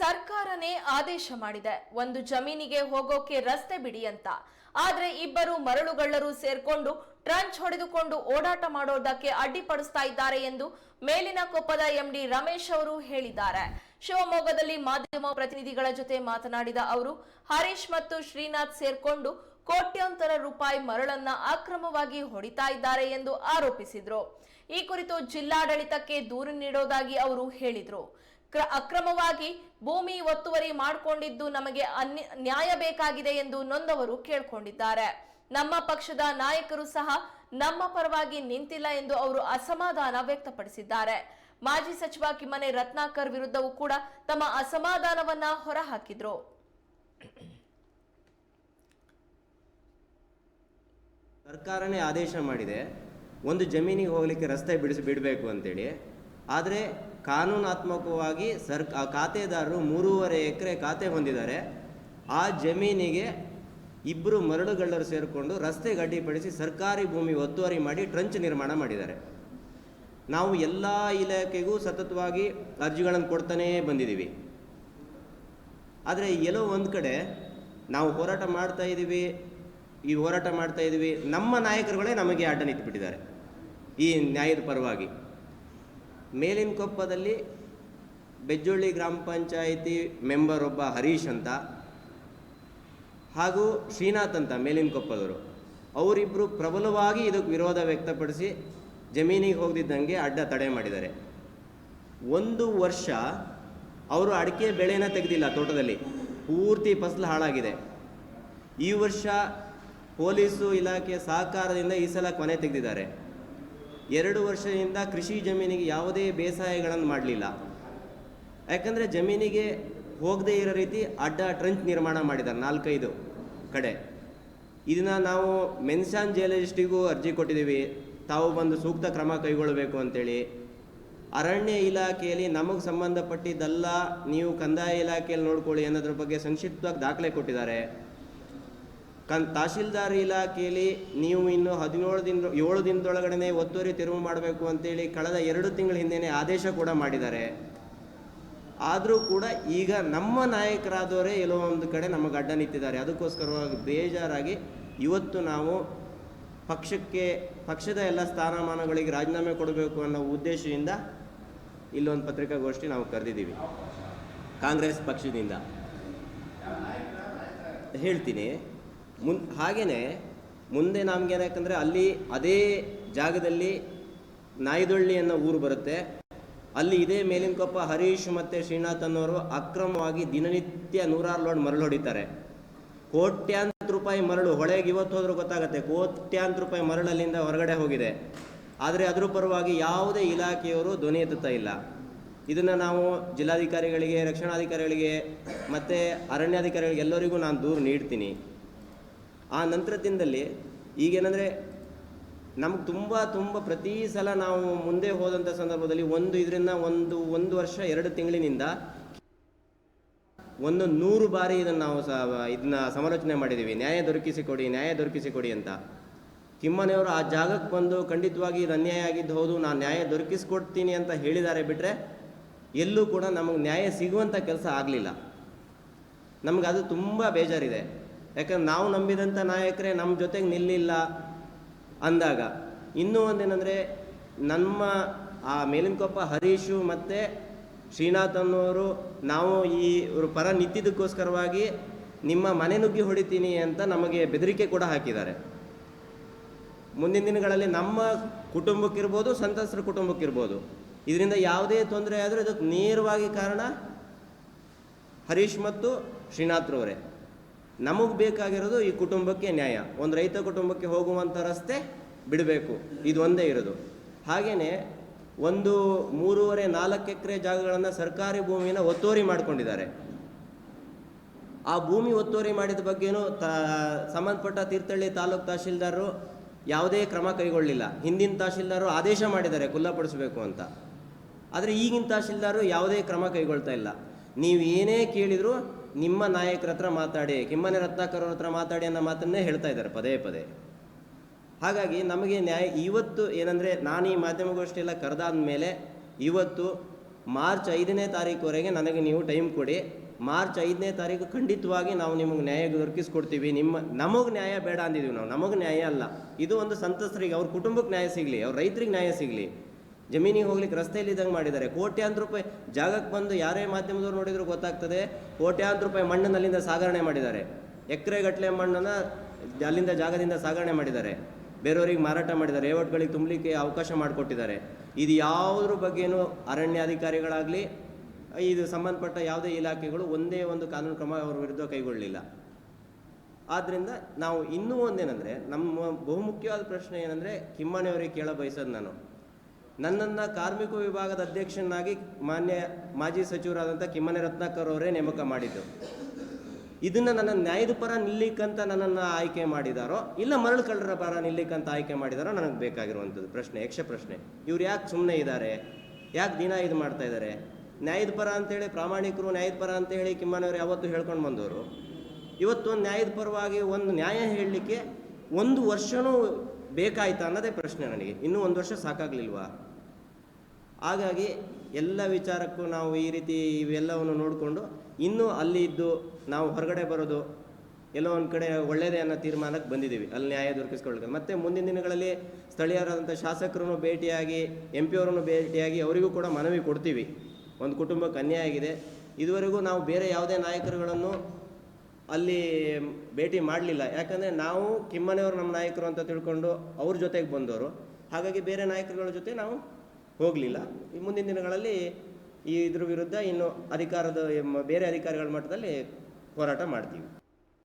ಸರ್ಕಾರನೇ ಆದೇಶ ಮಾಡಿದೆ. ಒಂದು ಜಮೀನಿಗೆ ಹೋಗೋಕೆ ರಸ್ತೆ ಬಿಡಿ ಅಂತ. ಆದ್ರೆ ಇಬ್ಬರು ಮರಳುಗಳ್ಳರು ಸೇರ್ಕೊಂಡು ಟ್ರಂಚ್ ಹೊಡೆದುಕೊಂಡು ಓಡಾಟ ಮಾಡೋದಕ್ಕೆ ಅಡ್ಡಿಪಡಿಸ್ತಾ ಇದ್ದಾರೆ ಎಂದು ಮೇಲಿನ ಕೊಪ್ಪದ ಎಂಡಿ ರಮೇಶ್ ಅವರು ಹೇಳಿದ್ದಾರೆ. ಶಿವಮೊಗ್ಗದಲ್ಲಿ ಮಾಧ್ಯಮ ಪ್ರತಿನಿಧಿಗಳ ಜೊತೆ ಮಾತನಾಡಿದ ಅವರು, ಹರೀಶ್ ಮತ್ತು ಶ್ರೀನಾಥ್ ಸೇರ್ಕೊಂಡು ಕೋಟ್ಯಾಂತರ ರೂಪಾಯಿ ಮರಳನ್ನ ಅಕ್ರಮವಾಗಿ ಹೊಡಿತಾ ಇದ್ದಾರೆ ಎಂದು ಆರೋಪಿಸಿದ್ರು. ಈ ಕುರಿತು ಜಿಲ್ಲಾಡಳಿತಕ್ಕೆ ದೂರು ನೀಡೋದಾಗಿ ಅವರು ಹೇಳಿದ್ರು. ಅಕ್ರಮವಾಗಿ ಭೂಮಿ ಒತ್ತುವರಿ ಮಾಡಿಕೊಂಡಿದ್ದು ನಮಗೆ ನ್ಯಾಯ ಬೇಕಾಗಿದೆ ಎಂದು ನೊಂದವರು ಕೇಳ್ಕೊಂಡಿದ್ದಾರೆ. ನಮ್ಮ ಪಕ್ಷದ ನಾಯಕರು ಸಹ ನಮ್ಮ ಪರವಾಗಿ ನಿಂತಿಲ್ಲ ಎಂದು ಅವರು ಅಸಮಾಧಾನ ವ್ಯಕ್ತಪಡಿಸಿದ್ದಾರೆ. ಮಾಜಿ ಸಚಿವ ಕಿಮ್ಮನೆ ರತ್ನಾಕರ್ ವಿರುದ್ಧವೂ ಕೂಡ ತಮ್ಮ ಅಸಮಾಧಾನವನ್ನ ಹೊರಹಾಕಿದ್ರು. ಸರ್ಕಾರನೇ ಆದೇಶ ಮಾಡಿದೆ, ಒಂದು ಜಮೀನಿಗೆ ಹೋಗಲಿಕ್ಕೆ ರಸ್ತೆ ಬಿಡಿಸಿ ಬಿಡಬೇಕು ಅಂತೇಳಿ. ಆದರೆ ಕಾನೂನಾತ್ಮಕವಾಗಿ ಸರ್ ಖಾತೆದಾರರು ಮೂರುವರೆ ಎಕರೆ ಖಾತೆ ಹೊಂದಿದ್ದಾರೆ. ಆ ಜಮೀನಿಗೆ ಇಬ್ಬರು ಮರಳುಗಳ್ಳರು ಸೇರಿಕೊಂಡು ರಸ್ತೆ ಗಡ್ಡಿಪಡಿಸಿ ಸರ್ಕಾರಿ ಭೂಮಿ ಒತ್ತುವರಿ ಮಾಡಿ ಟ್ರಂಚ್ ನಿರ್ಮಾಣ ಮಾಡಿದ್ದಾರೆ. ನಾವು ಎಲ್ಲ ಇಲಾಖೆಗೂ ಸತತವಾಗಿ ಅರ್ಜಿಗಳನ್ನು ಕೊಡ್ತಾನೇ ಬಂದಿದ್ದೀವಿ. ಆದರೆ ಎಲ್ಲೋ ಒಂದು ಕಡೆ ನಾವು ಹೋರಾಟ ಮಾಡ್ತಾ ಇದ್ದೀವಿ, ಈ ಹೋರಾಟ ಮಾಡ್ತಾ ಇದ್ದೀವಿ. ನಮ್ಮ ನಾಯಕರುಗಳೇ ನಮಗೆ ಅಡ್ಡ ನಿಂತುಬಿಟ್ಟಿದ್ದಾರೆ. ಈ ನ್ಯಾಯದ ಪರವಾಗಿ. ಮೇಲಿನ ಕೊಪ್ಪದಲ್ಲಿ ಬೆಜ್ಜೊಳ್ಳಿ ಗ್ರಾಮ ಪಂಚಾಯಿತಿ ಮೆಂಬರ್ ಒಬ್ಬ ಹರೀಶ್ ಅಂತ, ಹಾಗೂ ಶ್ರೀನಾಥ್ ಅಂತ ಮೇಲಿನ ಕೊಪ್ಪದವರು. ಅವರಿಬ್ಬರು ಪ್ರಬಲವಾಗಿ ಇದಕ್ಕೆ ವಿರೋಧ ವ್ಯಕ್ತಪಡಿಸಿ ಜಮೀನಿಗೆ ಹೋಗದಿದ್ದಂಗೆ ಅಡ್ಡ ತಡೆ ಮಾಡಿದ್ದಾರೆ. ಒಂದು ವರ್ಷ ಅವರು ಅಡಿಕೆ ಬೆಳೆನ ತೆಗೆದಿಲ್ಲ ತೋಟದಲ್ಲಿ, ಪೂರ್ತಿ ಫಸಲು ಹಾಳಾಗಿದೆ. ಈ ವರ್ಷ ಪೊಲೀಸು ಇಲಾಖೆ ಸಹಕಾರದಿಂದ ಈ ಸಲ ಕೊನೆ ತೆಗೆದಿದ್ದಾರೆ. ಎರಡು ವರ್ಷದಿಂದ ಕೃಷಿ ಜಮೀನಿಗೆ ಯಾವುದೇ ಬೇಸಾಯಗಳನ್ನು ಮಾಡಲಿಲ್ಲ. ಯಾಕಂದರೆ ಜಮೀನಿಗೆ ಹೋಗದೇ ಇರೋ ರೀತಿ ಅಡ್ಡ ಟ್ರಂಚ್ ನಿರ್ಮಾಣ ಮಾಡಿದ್ದಾರೆ ನಾಲ್ಕೈದು ಕಡೆ. ಇದನ್ನು ನಾವು ಮೆನ್ಸಾನ್ ಜಿಯಾಲಜಿಸ್ಟಿಗೂ ಅರ್ಜಿ ಕೊಟ್ಟಿದ್ದೀವಿ. ತಾವು ಬಂದು ಸೂಕ್ತ ಕ್ರಮ ಕೈಗೊಳ್ಳಬೇಕು ಅಂತೇಳಿ. ಅರಣ್ಯ ಇಲಾಖೆಯಲ್ಲಿ ನಮಗೆ ಸಂಬಂಧಪಟ್ಟಿದ್ದಲ್ಲ ನೀವು ಕಂದಾಯ ಇಲಾಖೆಯಲ್ಲಿ ನೋಡ್ಕೊಳ್ಳಿ ಅನ್ನೋದ್ರ ಬಗ್ಗೆ ಸಂಕ್ಷಿಪ್ತವಾಗಿ ದಾಖಲೆ ಕೊಟ್ಟಿದ್ದಾರೆ. ಕನ್ ತಹಶೀಲ್ದಾರ್ ಇಲಾಖೆಯಲ್ಲಿ ನೀವು ಇನ್ನು ಹದಿನೇಳು ದಿನ, ಏಳು ದಿನದೊಳಗಡೆ ಒತ್ತುವರಿ ತೆರವು ಮಾಡಬೇಕು ಅಂತೇಳಿ ಕಳೆದ ಎರಡು ತಿಂಗಳ ಹಿಂದೆಯೇ ಆದೇಶ ಕೂಡ ಮಾಡಿದ್ದಾರೆ. ಆದರೂ ಕೂಡ ಈಗ ನಮ್ಮ ನಾಯಕರಾದವರೇ ಎಲ್ಲೋ ಒಂದು ಕಡೆ ನಮಗೆ ಅಡ್ಡ ನಿಂತಿದ್ದಾರೆ. ಅದಕ್ಕೋಸ್ಕರವಾಗಿ ಬೇಜಾರಾಗಿ ಇವತ್ತು ನಾವು ಪಕ್ಷಕ್ಕೆ, ಪಕ್ಷದ ಎಲ್ಲ ಸ್ಥಾನಮಾನಗಳಿಗೆ ರಾಜೀನಾಮೆ ಕೊಡಬೇಕು ಅನ್ನೋ ಉದ್ದೇಶದಿಂದ ಇಲ್ಲೊಂದು ಪತ್ರಿಕಾಗೋಷ್ಠಿ ನಾವು ಕರೆದಿದ್ದೀವಿ. ಕಾಂಗ್ರೆಸ್ ಪಕ್ಷದಿಂದ. ಹೇಳ್ತೀನಿ. ಮುನ್ ಹಾಗೆಯೇ ಮುಂದೆ ನಮ್ಗೆ ಯಾಕಂದರೆ ಅಲ್ಲಿ ಅದೇ ಜಾಗದಲ್ಲಿ ನಾಯ್ದೊಳ್ಳಿ ಅನ್ನೋ ಊರು ಬರುತ್ತೆ. ಅಲ್ಲಿ ಇದೇ ಮೇಲಿನಕೊಪ್ಪ ಹರೀಶ್ ಮತ್ತು ಶ್ರೀನಾಥ್ ಅನ್ನೋರು ಅಕ್ರಮವಾಗಿ ದಿನನಿತ್ಯ ನೂರಾರು ಲೋಡ್ ಮರಳು ಹೊಡಿತಾರೆ. ಕೋಟ್ಯಾಂತರ ರೂಪಾಯಿ ಮರಳು, ಹೊಳೆಗೆ ಇವತ್ತು ಹೋದ್ರೂ ಗೊತ್ತಾಗುತ್ತೆ, ಕೋಟ್ಯಾಂತರ ರೂಪಾಯಿ ಮರಳು ಅಲ್ಲಿಂದ ಹೊರಗಡೆ ಹೋಗಿದೆ. ಆದರೆ ಅದರ ಪರವಾಗಿ ಯಾವುದೇ ಇಲಾಖೆಯವರು ಧ್ವನಿ ಎತ್ತುತ್ತಾ ಇಲ್ಲ. ಇದನ್ನು ನಾವು ಜಿಲ್ಲಾಧಿಕಾರಿಗಳಿಗೆ, ರಕ್ಷಣಾಧಿಕಾರಿಗಳಿಗೆ ಮತ್ತು ಅರಣ್ಯಾಧಿಕಾರಿಗಳಿಗೆ ಎಲ್ಲರಿಗೂ ನಾನು ದೂರು ನೀಡ್ತೀನಿ. ಆ ನಂತರ ಈಗೇನೆಂದರೆ ನಮ್ಗೆ ತುಂಬ ತುಂಬ ಪ್ರತಿ ಸಲ ನಾವು ಮುಂದೆ ಹೋದಂಥ ಸಂದರ್ಭದಲ್ಲಿ ಒಂದು ಇದರಿಂದ ಒಂದು ಒಂದು ವರ್ಷ ಎರಡು ತಿಂಗಳಿನಿಂದ ಒಂದು ನೂರು ಬಾರಿ ಇದನ್ನು ನಾವು ಸ, ಇದನ್ನ ಸಮಾಲೋಚನೆ ಮಾಡಿದ್ದೀವಿ ನ್ಯಾಯ ದೊರಕಿಸಿ ಕೊಡಿ ನ್ಯಾಯ ದೊರಕಿಸಿಕೊಡಿ ಅಂತ. ತಿಮ್ಮನೆಯವರು ಆ ಜಾಗಕ್ಕೆ ಬಂದು ಖಂಡಿತವಾಗಿ ಇದು ಅನ್ಯಾಯ ಆಗಿದ್ದು ಹೌದು, ನಾನು ನ್ಯಾಯ ದೊರಕಿಸ್ಕೊಡ್ತೀನಿ ಅಂತ ಹೇಳಿದ್ದಾರೆ ಬಿಟ್ಟರೆ ಎಲ್ಲೂ ಕೂಡ ನಮಗೆ ನ್ಯಾಯ ಸಿಗುವಂಥ ಕೆಲಸ ಆಗಲಿಲ್ಲ. ನಮಗೆ ಅದು ತುಂಬ ಬೇಜಾರಿದೆ. ಯಾಕಂದ್ರೆ ನಾವು ನಂಬಿದಂಥ ನಾಯಕರೇ ನಮ್ಮ ಜೊತೆಗೆ ನಿಲ್ಲಿಲ್ಲ ಅಂದಾಗ. ಇನ್ನೂ ಒಂದೇನೆಂದರೆ ನಮ್ಮ ಆ ಮೇಲಿನಕೊಪ್ಪ ಹರೀಶು ಮತ್ತು ಶ್ರೀನಾಥ್ ಅನ್ನೋರು ನಾವು ಈ ಇವರು ಪರ ನಿಂತಿದ್ದಕ್ಕೋಸ್ಕರವಾಗಿ ನಿಮ್ಮ ಮನೆ ನುಗ್ಗಿ ಹೊಡಿತೀನಿ ಅಂತ ನಮಗೆ ಬೆದರಿಕೆ ಕೂಡ ಹಾಕಿದ್ದಾರೆ. ಮುಂದಿನ ದಿನಗಳಲ್ಲಿ ನಮ್ಮ ಕುಟುಂಬಕ್ಕಿರ್ಬೋದು ಸಂತಸ್ತರ ಕುಟುಂಬಕ್ಕಿರ್ಬೋದು, ಇದರಿಂದ ಯಾವುದೇ ತೊಂದರೆ ಆದರೂ ಇದಕ್ಕೆ ನೇರವಾಗಿ ಕಾರಣ ಹರೀಶ್ ಮತ್ತು ಶ್ರೀನಾಥ್ರವರೇ ನಮಗೆ ಬೇಕಾಗಿರೋದು ಈ ಕುಟುಂಬಕ್ಕೆ ನ್ಯಾಯ. ಒಂದು ರೈತ ಕುಟುಂಬಕ್ಕೆ ಹೋಗುವಂಥ ರಸ್ತೆ ಬಿಡಬೇಕು. ಇದು ಒಂದೇ ಇರೋದು. ಹಾಗೆಯೇ ಒಂದು ಮೂರುವರೆ ನಾಲ್ಕು ಎಕರೆ ಜಾಗಗಳನ್ನು ಸರ್ಕಾರಿ ಭೂಮಿನ ಒತ್ತುವರಿ ಮಾಡಿಕೊಂಡಿದ್ದಾರೆ. ಆ ಭೂಮಿ ಒತ್ತುವರಿ ಮಾಡಿದ ಬಗ್ಗೆನೂ ತ, ಸಂಬಂಧಪಟ್ಟ ತೀರ್ಥಹಳ್ಳಿ ತಾಲೂಕು ತಹಶೀಲ್ದಾರರು ಯಾವುದೇ ಕ್ರಮ ಕೈಗೊಳ್ಳಲಿಲ್ಲ ಹಿಂದಿನ ತಹಶೀಲ್ದಾರರು ಆದೇಶ ಮಾಡಿದ್ದಾರೆ ಖುಲ್ಲಪಡಿಸಬೇಕು ಅಂತ. ಆದರೆ ಈಗಿನ ತಹಶೀಲ್ದಾರರು ಯಾವುದೇ ಕ್ರಮ ಕೈಗೊಳ್ತಾ ಇಲ್ಲ. ನೀವು ಏನೇ ಕೇಳಿದರೂ ನಿಮ್ಮ ನಾಯಕರ ಹತ್ರ ಮಾತಾಡಿ, ಕಿಮ್ಮನೆ ರತ್ನಾಕರ್ ಹತ್ರ ಮಾತಾಡಿ ಅನ್ನೋ ಮಾತನ್ನೇ ಹೇಳ್ತಾ ಇದ್ದಾರೆ ಪದೇ ಪದೇ. ಹಾಗಾಗಿ ನಮಗೆ ನ್ಯಾಯ, ಇವತ್ತು ಏನಂದರೆ ನಾನು ಈ ಮಾಧ್ಯಮಗೋಷ್ಠಿ ಎಲ್ಲ ಕರೆದಾದ ಮೇಲೆ ಇವತ್ತು ಮಾರ್ಚ್ ಐದನೇ ತಾರೀಕುವರೆಗೆ ನನಗೆ ನೀವು ಟೈಮ್ ಕೊಡಿ. ಮಾರ್ಚ್ ಐದನೇ ತಾರೀಕು ಖಂಡಿತವಾಗಿ ನಾವು ನಿಮಗೆ ನ್ಯಾಯ ದೊರಕಿಸ್ಕೊಡ್ತೀವಿ. ನಿಮ್ಮ, ನಮಗೆ ನ್ಯಾಯ ಬೇಡ ಅಂದಿದ್ದೀವಿ ನಾವು. ನಮಗೆ ನ್ಯಾಯ ಅಲ್ಲ. ಇದು ಒಂದು ಸಂತಸ್ತರಿಗೆ, ಅವ್ರ ಕುಟುಂಬಕ್ಕೆ ನ್ಯಾಯ ಸಿಗಲಿ, ಅವ್ರ ರೈತರಿಗೆ ನ್ಯಾಯ ಸಿಗಲಿ. ಜಮೀನಿಗೆ ಹೋಗ್ಲಿಕ್ಕೆ ರಸ್ತೆಯಲ್ಲಿ ಇದ್ದಂಗೆ ಮಾಡಿದ್ದಾರೆ. ಕೋಟ್ಯಾಂತರ ರೂಪಾಯಿ ಜಾಗಕ್ಕೆ ಬಂದು ಯಾರೇ ಮಾಧ್ಯಮದವ್ರು ನೋಡಿದ್ರು ಗೊತ್ತಾಗ್ತದೆ. ಕೋಟ್ಯಾಂತರ ರೂಪಾಯಿ ಮಣ್ಣನ್ನು ಅಲ್ಲಿಂದ ಮಾಡಿದ್ದಾರೆ. ಮಾಡಿದ್ದಾರೆ ಎಕರೆಗಟ್ಟಲೆ ಮಣ್ಣನ್ನು ಅಲ್ಲಿಂದ ಜಾಗದಿಂದ ಸಾಗಣೆ ಮಾಡಿದ್ದಾರೆ. ಬೇರೆಯವರಿಗೆ ಮಾರಾಟ ಮಾಡಿದ್ದಾರೆ. ರೇವಟ್ಗಳಿಗೆ ತುಂಬಲಿಕ್ಕೆ ಅವಕಾಶ ಮಾಡಿಕೊಟ್ಟಿದ್ದಾರೆ. ಇದು ಯಾವುದ್ರ ಬಗ್ಗೆನೂ ಅರಣ್ಯಾಧಿಕಾರಿಗಳಾಗಲಿ, ಇದು ಸಂಬಂಧಪಟ್ಟ ಯಾವುದೇ ಇಲಾಖೆಗಳು ಒಂದೇ ಒಂದು ಕಾನೂನು ಕ್ರಮ ಅವ್ರ ವಿರುದ್ಧ ಕೈಗೊಳ್ಳಲಿಲ್ಲ. ಆದ್ದರಿಂದ ನಾವು ಇನ್ನೂ ಒಂದೇನೆಂದರೆ, ನಮ್ಮ ಬಹುಮುಖ್ಯವಾದ ಪ್ರಶ್ನೆ ಏನಂದರೆ, ಕಿಮ್ಮನೆಯವರಿಗೆ ಕೇಳ ಬಯಸೋದು ನಾನು. ನನ್ನನ್ನು ಕಾರ್ಮಿಕ ವಿಭಾಗದ ಅಧ್ಯಕ್ಷನಾಗಿ ಮಾನ್ಯ ಮಾಜಿ ಸಚಿವರಾದಂಥ ಕಿಮ್ಮನೆ ರತ್ನಾಕರ್ ಅವರೇ ನೇಮಕ ಮಾಡಿದ್ದು. ಇದನ್ನು ನನ್ನ ನ್ಯಾಯದ ಪರ ನಿಲ್ಲಿಕ್ಕಂತ ನನ್ನನ್ನು ಆಯ್ಕೆ ಮಾಡಿದಾರೋ, ಇಲ್ಲ ಮರಳು ಕಳ್ಳರ ಪರ ನಿಲ್ಲಿಕ್ಕಂತ ಆಯ್ಕೆ ಮಾಡಿದಾರೋ ನನಗೆ ಬೇಕಾಗಿರುವಂಥದ್ದು ಪ್ರಶ್ನೆ, ಯಕ್ಷ ಪ್ರಶ್ನೆ. ಇವ್ರು ಯಾಕೆ ಸುಮ್ಮನೆ ಇದ್ದಾರೆ ಯಾಕೆ ದಿನ ಇದು ಮಾಡ್ತಾ ಇದ್ದಾರೆ ನ್ಯಾಯದ ಪರ ಅಂತೇಳಿ ಪ್ರಾಮಾಣಿಕರು ನ್ಯಾಯದ ಪರ ಅಂತೇಳಿ ಕಿಮ್ಮನವ್ರು ಯಾವತ್ತೂ ಹೇಳ್ಕೊಂಡು ಬಂದವರು. ಇವತ್ತು ಒಂದು ನ್ಯಾಯದ ಪರವಾಗಿ ಒಂದು ನ್ಯಾಯ ಹೇಳಲಿಕ್ಕೆ ಒಂದು ವರ್ಷನೂ ಬೇಕಾಯ್ತಾ ಅನ್ನೋದೇ ಪ್ರಶ್ನೆ ನನಗೆ. ಇನ್ನೂ ಒಂದು ವರ್ಷ ಸಾಕಾಗ್ಲಿಲ್ವಾ? ಹಾಗಾಗಿ ಎಲ್ಲ ವಿಚಾರಕ್ಕೂ ನಾವು ಈ ರೀತಿ ಇವೆಲ್ಲವನ್ನು ನೋಡಿಕೊಂಡು ಇನ್ನೂ ಅಲ್ಲಿ ಇದ್ದು ನಾವು ಹೊರಗಡೆ ಬರೋದು ಎಲ್ಲೋ ಒಂದು ಕಡೆ ಒಳ್ಳೆಯದೇ ಅನ್ನೋ ತೀರ್ಮಾನಕ್ಕೆ ಬಂದಿದ್ದೀವಿ. ಅಲ್ಲಿ ನ್ಯಾಯ ದೊರಕಿಸ್ಕೊಳ್ಬೇಕು ಮತ್ತು ಮುಂದಿನ ದಿನಗಳಲ್ಲಿ ಸ್ಥಳೀಯರಾದಂಥ ಶಾಸಕರನ್ನು ಭೇಟಿಯಾಗಿ ಎಂ ಪಿ ಅವರನ್ನು ಭೇಟಿಯಾಗಿ ಅವರಿಗೂ ಕೂಡ ಮನವಿ ಕೊಡ್ತೀವಿ. ಒಂದು ಕುಟುಂಬಕ್ಕೆ ಅನ್ಯಾಯ ಆಗಿದೆ. ಇದುವರೆಗೂ ನಾವು ಬೇರೆ ಯಾವುದೇ ನಾಯಕರುಗಳನ್ನು ಅಲ್ಲಿ ಭೇಟಿ ಮಾಡಲಿಲ್ಲ. ಯಾಕಂದರೆ ನಾವು ಕಿಮ್ಮನೆಯವರು ನಮ್ಮ ನಾಯಕರು ಅಂತ ತಿಳ್ಕೊಂಡು ಅವ್ರ ಜೊತೆಗೆ ಬಂದವರು. ಹಾಗಾಗಿ ಬೇರೆ ನಾಯಕರುಗಳ ಜೊತೆ ನಾವು ಹೋಗಲಿಲ್ಲ. ಈ ಮುಂದಿನ ದಿನಗಳಲ್ಲಿ ಈ ಇದ್ರ ವಿರುದ್ಧ ಇನ್ನು ಅಧಿಕಾರದ ಬೇರೆ ಅಧಿಕಾರಿಗಳ ಮಟ್ಟದಲ್ಲಿ ಹೋರಾಟ ಮಾಡ್ತೀವಿ.